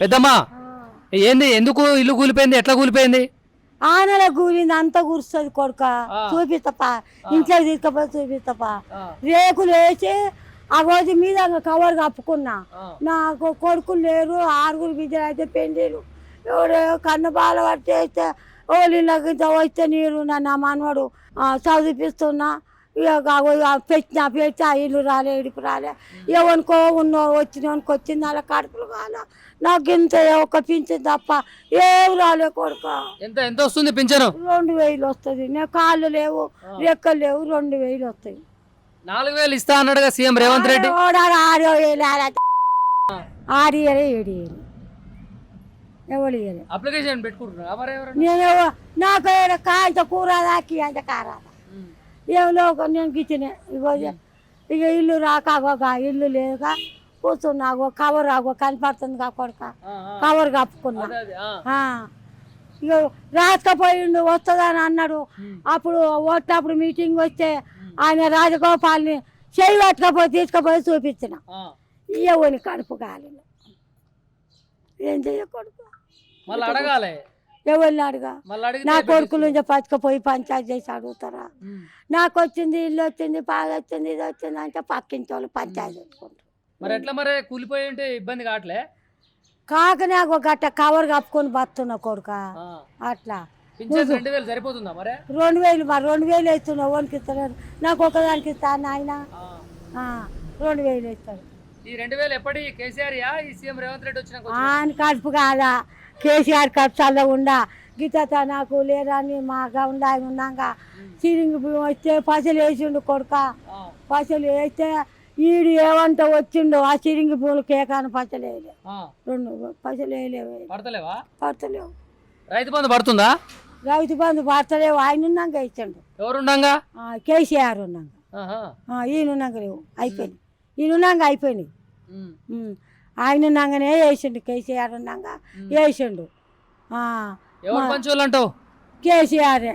పెద్దమ్మా ఏంది ఎందుకు ఇల్లు కూలిపోయింది? ఎట్లా కూలిపోయింది? ఆనల కూలింది అంత కూర్చుంది కొడుక. చూపిస్తపా ఇంట్లో తీసుకపోయి చూపిస్తపా. రేకులు వేసి ఆ రోజు మీద కవర్ కప్పుకున్నా. నాకు కొడుకులు లేరు ఆరుగురు బిడ్డలు అయితే పెళ్ళిరు ఎవడో కన్ను బాల పట్టేస్తే ఓలిళ్ళకి ఇంత వస్తే నీరు నా మనవాడు చదివిపిస్తున్నా. పెట్టిన పెట్టి ఆ ఇల్లు రాలే ఇడుపు రాలే. ఎవరికో ఉన్నో వచ్చినోనికి వచ్చింది అలా కడుపులు కాల. నాకు ఇంత ఒక పింఛన్ తప్ప ఏం రాలే కొడుక. ఎంత ఎంత వస్తుంది పింఛను? రెండు వేలు వస్తుంది. నా కాళ్ళు లేవు రెక్కలు లేవు రెండు వేలు వస్తాయి. నాలుగు వేలు ఇస్తా అన్నాడుగా సీఎం రేవంత్ రెడ్డి. ఆరో వేలు ఆరు ఇయలే ఏడు ఇయలు ఎవరు అప్లికేషన్ పెట్టుకుంటున్నా నేను నాకు కాంత కూర దాకి అంత కారాద? ఏమో ఒక నేను గిచ్చిన ఇగో ఇక ఇల్లు రాక ఒక ఇల్లు లేక కూర్చున్నా అగో కవర్ ఆగో కనపడుతుంది కా కొడుక. కవర్ కప్పుకున్నా. ఇక రాసుకపోయిండు వస్తుందని అన్నాడు. అప్పుడు ఓట్లప్పుడు మీటింగ్ వస్తే ఆయన రాజగోపాల్ని చేయి పట్టుకపోయి తీసుకుపోయి చూపించిన. ఇవ్వని కడుపు కాలిన ఏం చెయ్యకూడదు మళ్ళీ అడగాలి. ఎవరిని అడగా? నా కొడుకులు నుంచి పట్టుకపోయి పంచాయతీ చేసి అడుగుతారా? నాకు వచ్చింది ఇల్లు వచ్చింది బాగా వచ్చింది ఇది వచ్చింది అంటే పక్కింటి వాళ్ళు పంచాయతీ పెట్టుకుంటారు మరి ఎట్లా మరి? కూలిపోయి ఉంటే ఇబ్బంది కావట్లే? కాక నాకు ఒక గట్ట కవర్ కప్పుకొని బతున్నా కొడుక. అట్లా. రెండు వేలు సరిపోతుందా మరి? రెండు వేలు మరి రెండు వేలు వేస్తున్నావు వానికి ఇస్తున్నారు నాకు ఒకదానికి ఇస్తాను ఆయన. రెండు వేలు ఇస్తారు ఈ రెండు వేలు ఎప్పటి? కేసీఆర్ ఆయన కడుపు కాదా? కేసీఆర్ కడుపు చల్ల ఉండా గీతత నాకు లేరని మా గౌండ ఆయన ఉన్నాక సీరింగ్ బియ్యం వస్తే పసలు వేసిండు కొడుక. పసలు వేస్తే ఈడు ఏమంట వచ్చిండు ఆ సిరింగి పూలు కేకాను పచ్చలు వేయలే. రెండు పచ్చలు వేయలేవు. పడతలేవా? పడతలేవు. రైతు బంధు పడుతుందా? రైతు బంధు పడతలేవు. ఆయన ఉన్నాక ఇచ్చిండు. ఎవరుండంగా ఆ, కేసీఆర్ ఉన్నాక ఆహా. ఆ, ఈయన ఉన్నాక లేవు. అయిపోయినాయి. ఈయన ఉన్నాక అయిపోయినాయి. ఆయన ఉన్నాగానే వేసిండు కేసీఆర్ ఉన్నాక వేసిండు. అంటావు? కేసీఆర్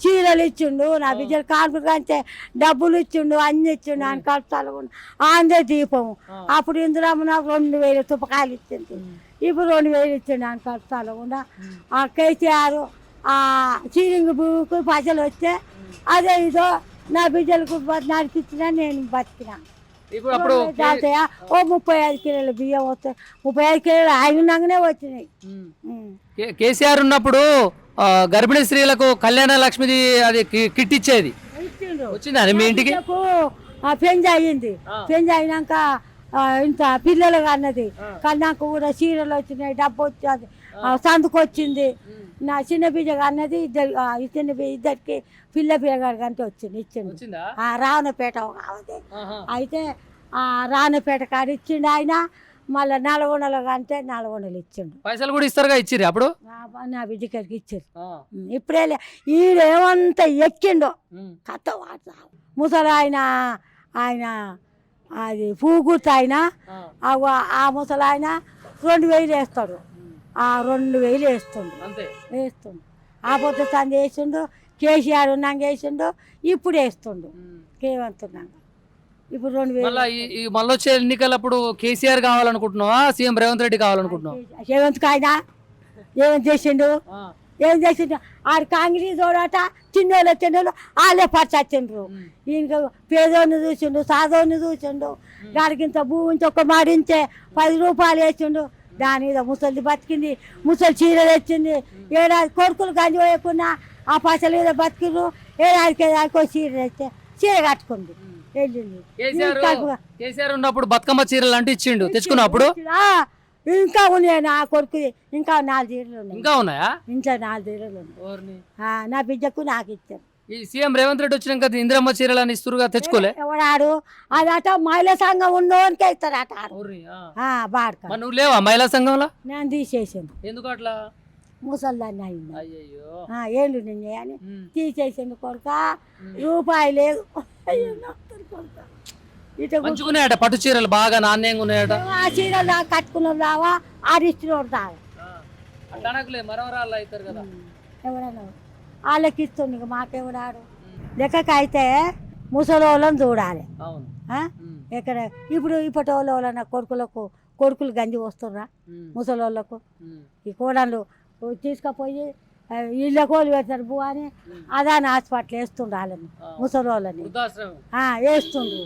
చీరలు ఇచ్చిండు నా బిడ్డలు కాన్పులు కంటే డబ్బులు ఇచ్చిండు అన్ని ఇచ్చిండు ఆయన కష్టాలు ఆంధ్ర దీపం. అప్పుడు ఇందిరామ్మ నాకు రెండు వేలు తుప్పకాయలు ఇచ్చింది. ఇప్పుడు రెండు వేలు ఇచ్చిండు ఆయన కష్టాలు కూడా. ఆ కేసీఆర్ ఆ చీరింగ్ భూమికి పైసలు వస్తే అదే ఇదో నా బిడ్డలకు నడిపించిన నేను బతికినా. ఇప్పుడు అప్పుడు తాతయ్య ఓ ముప్పై ఐదు కిలోల బియ్యం వస్తాయి ముప్పై ఐదు కిలోలు ఉన్నాగానే వచ్చినాయి. కేసీఆర్ ఉన్నప్పుడు గర్భిణీ స్త్రీలకు కళ్యాణ లక్ష్మిది అది కిట్ ఇచ్చేది వచ్చిందా? మీ ఇంటికి? పెంజ్ అయ్యింది పెంజ్ అయినాక ఇంత పిల్లలు అన్నది కానీ నాకు కూడా చీరలు వచ్చినాయి డబ్బు వచ్చి సందుకు వచ్చింది. నా చిన్న బిడ్డ అన్నది ఇద్దరు చిన్న ఇద్దరికి పిల్ల పిల్లగాడికి అంటే వచ్చింది ఇచ్చింది. వచ్చిందా? ఆ రావణపేట ఆహా. అయితే ఆ రావణపేట కాడ ఇచ్చిండు ఆయన. మళ్ళీ నల్గొండలో అంటే నల్గొండలు ఇచ్చిండు. పైసలు కూడా ఇస్తారుగా ఇచ్చిర్రు అప్పుడు? నా- బిడ్డకి ఇచ్చారు. ఇప్పుడే ఈడేమంతా ఎక్కిండో. కథ వాట ముసలి ఆయన ఆయన అది పూగుర్తి ఆయన ఆ. ఆ- ఆ ముసలి ఆయన రెండు వేలు వేస్తాడు. ఆ రెండు వేలు వేస్తుండు. వేస్తుండు. ఆ పొద్దు సంది వేసిండు కేసీఆర్ ఉన్నాక వేసిండు ఇప్పుడు వేస్తుండు. కేవంతున్నాక ఇప్పుడు రెండు వేలు మళ్ళా ఈ- మళ్ళీ వచ్చే ఎన్నికలప్పుడు కేసీఆర్ కావాలనుకుంటున్నావా? సీఎం రేవంత్ రెడ్డి కావాలనుకుంటున్నావా? రేవంత్ ఆయన ఏం చేసిండు. ఏం చేసిండు ఆడు కాంగ్రెస్ తోడట చిన్నోళ్ళు చిన్నోళ్ళు వాళ్ళే పచ్చచ్చిండ్రు ఉమ్. ఈయనకి పేదోని చూసిండు సాదోని చూసిండు. దానికి ఇంత భూమి ఇంత ఒక మాడించే పది రూపాయలు వేసిండు. దాని మీద ముసలి బతికింది ముసలి చీర తెచ్చింది. ఏడాది కొడుకులు గంజి వేయకుండా ఆ పైసల మీద బతికిండ్రు. ఏడాదికి ఏడాదికి చీర తెస్తే చీర కట్టుకుంది. వెళ్ళింది ఉన్నప్పుడు బతుకమ్మ చీరలు అంటే ఇచ్చిండు తెచ్చుకున్నప్పుడు ఇంకా ఉన్నాయి నా కొడుకు ఇంకా నాలుగు చీరలు ఉన్నాయి. ఇంకా ఉన్నాయా? ఇంట్లో నాలుగు చీరలు ఉన్నాయి. ఓర్ని. ఆ, నా బిడ్డకు నాకు ఇచ్చారు. ఈ సీఎం రేవంత్ రెడ్డి వచ్చినాక ఇందిరమ్మ చీరలు అని ఇస్తురుగా తెచ్చుకోలే? ఎవడాడు? అదట మహిళా సంఘం ఉన్నోనికే ఇస్తారట ఆడు. ఓర్ని, ఆ. ఆ, బాడక మరి నువ్వు లేవా మహిళా సంఘంలో? నేను తీసేసాను. ఎందుకు అట్లా? ముసల్దాన్ని అయింది. అయ్యయ్యో. ఆ, ఏళ్ళు నిన్నే అని ఉమ్. తీసేసిండు కొడుక. రూపాయి లేదు. అయ్యో, నా కొడుకా. ఇట గు- మంచిగున్నాయట పట్టు చీరలు బాగా నాణ్యంగా ఉన్నాయట. ఆ చీరలు దా కట్టుకున్నాం రావా దావా మరవరాళ్ళు అవుతారు కదా. ఎవడన్నా వాళ్ళకి ఇస్తుండు ఇక మాకెవడాడు లెక్కకి అయితే ముసలోళ్ళని చూడాలి. ఆ? ఎక్కడ? ఇప్పుడు ఇప్పటి వాళ్ళ కొడుకులకు కొడుకులు గంజి వస్తుర్రా? ముసలోళ్ళకు? ఈ కోడళ్ళు తీసుకుపోయి ఆ, ఇళ్ళ కోళ్ళు పెడతారు బువ్వ అని. అదాని హాస్పిటల్ వేస్తుండ్రు వాళ్ళని ముసలోళ్ళని. ఆ, వేస్తుండ్రు.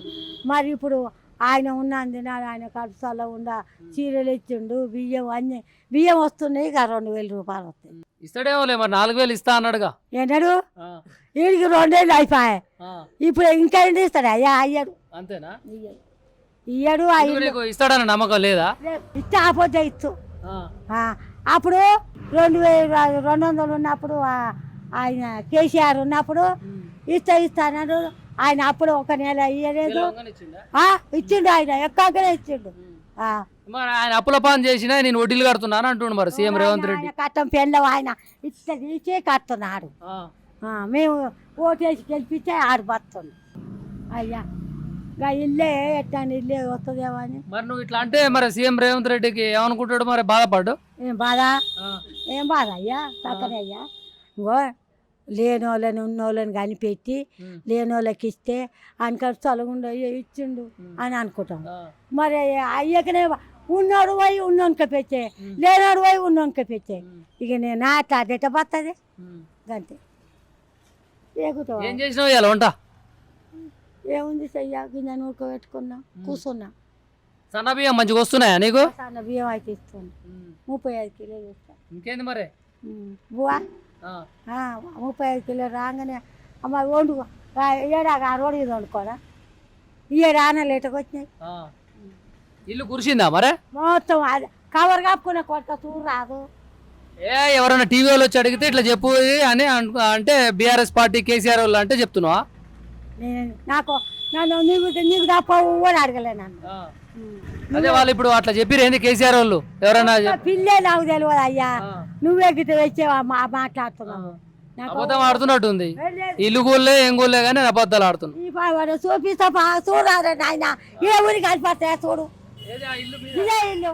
మరి ఇప్పుడు ఆయన ఉన్నందున ఆయన కడుపులో ఉండ చీరలు ఇచ్చిండు బియ్యం అన్ని బియ్యం వస్తున్నాయి ఇక రెండు వేల రూపాయలు వస్తాయి. ఇస్తాడేమోలే మరి నాలుగు వేలు ఇస్తా అన్నాడుగా. ఏంటాడు? వీడికి రెండేళ్ళు అయిపోయాయి. ఇప్పుడు ఇంకా ఏంటి ఇస్తాడు అయ్యా అయ్యాడు. అంతేనా? ఇయ్యడు. ఇస్తాడన్న నమ్మకం లేదా? ఇస్తే ఆపోతే ఇచ్చు అప్పుడు రెండు వేలు రెండు వందలు ఉన్నప్పుడు ఆయన కేసీఆర్ ఉన్నప్పుడు ఇస్తా ఇస్తా అన్నాడు. ఆయన అప్పుడు ఒక నెల ఇయ్యలేదు. ఇచ్చిండా? ఆ, ఇచ్చిండు ఆయన ఎక్కగానే ఇచ్చిండు. మరి ఆయన అప్పుల పాన్ చేసినా నేను వడ్డీలు కడుతున్నాను అంటుండు మరి సీఎం రేవంత్ రెడ్డి. కట్టం పెళ్ళం ఆయన ఇస్తే తీసే కడుతున్నాడు. మేము ఓటేసి గెలిపిస్తే ఆడు బతుంది అయ్యా. ఇంకా ఇల్లే ఎట్టాను ఇల్లే వస్తుందేమో అని మరి నువ్వు ఇట్లా అంటే మరి సీఎం రేవంత్ రెడ్డికి ఏమనుకుంటాడు మరి? బాధపడ్డు ఏం బాధ? ఏం బాధ అయ్యా? చక్కనే అయ్యా? ఇంకో లేనోళ్ళని ఉన్నోళ్ళని కనిపెట్టి ఉమ్, లేనోళ్ళకి ఇస్తే ఆయనకి చలగుండు ఇచ్చిండు అని అనుకుంటాం. మరి అయ్యకనే ఉన్నోడు పోయి ఉన్నోనికి పెట్టే లేనోడు పోయి ఉన్నోనికి పెట్టే. ఇక నేను అదెట బతుంది ఉమ్. అంతే ఏం చేసినావు వంట? ఏముంది చెయ్య గిన్నె ఉడకబెట్టుకున్నా కూర్చున్నా సన్న బియ్యం మంచిగా వస్తున్నాయా నీకు? సన్న బియ్యం అయితే ఇస్తుంది ముప్పై ఐదు కిలోలు ఇస్తాను ఇంకేంది మరి? బువా ముప్పై ఐదు కిలో రాగానే అమ్మ వండు ఏడాక ఆ రోడ్డు వండుకోరా? ఈ రాన లేటకు వచ్చినాయి. ఇల్లు కురిసిందా మరి? మొత్తం అది కవర్ కప్పుకున్న కొట్ట చూడు రాదు. ఏ ఎవరైనా టీవీ వాళ్ళు వచ్చి అడిగితే ఇట్లా చెప్పు అని అను- అంటే బీఆర్ఎస్ పార్టీ కేసీఆర్ వాళ్ళు అంటే చెప్తున్నావా? నేను నాకు నన్ను నీకు నీకు తప్ప కూడా అడగలే నన్ను. అదే వాళ్ళు ఇప్పుడు అట్లా చెప్పిరు ఏంది కేసీఆర్ వాళ్ళు? ఎవరైనా చెప్- పిల్లే నాకు తెలియదు అయ్యా. నువ్వే గిట్ట వచ్చావా మా మాట్లాడుతున్నావు. అబద్ధం ఆడుతున్నట్టు ఉంది. ఏ లేదు. ఇల్లు గోళ్ళే ఏం గోళ్ళే కానీ అబద్ధాలు ఆడుతున్నావు చూపిస్తా చూడాలి నాయన. ఏ ఊరికి చూడు. ఇదే ఇల్లు.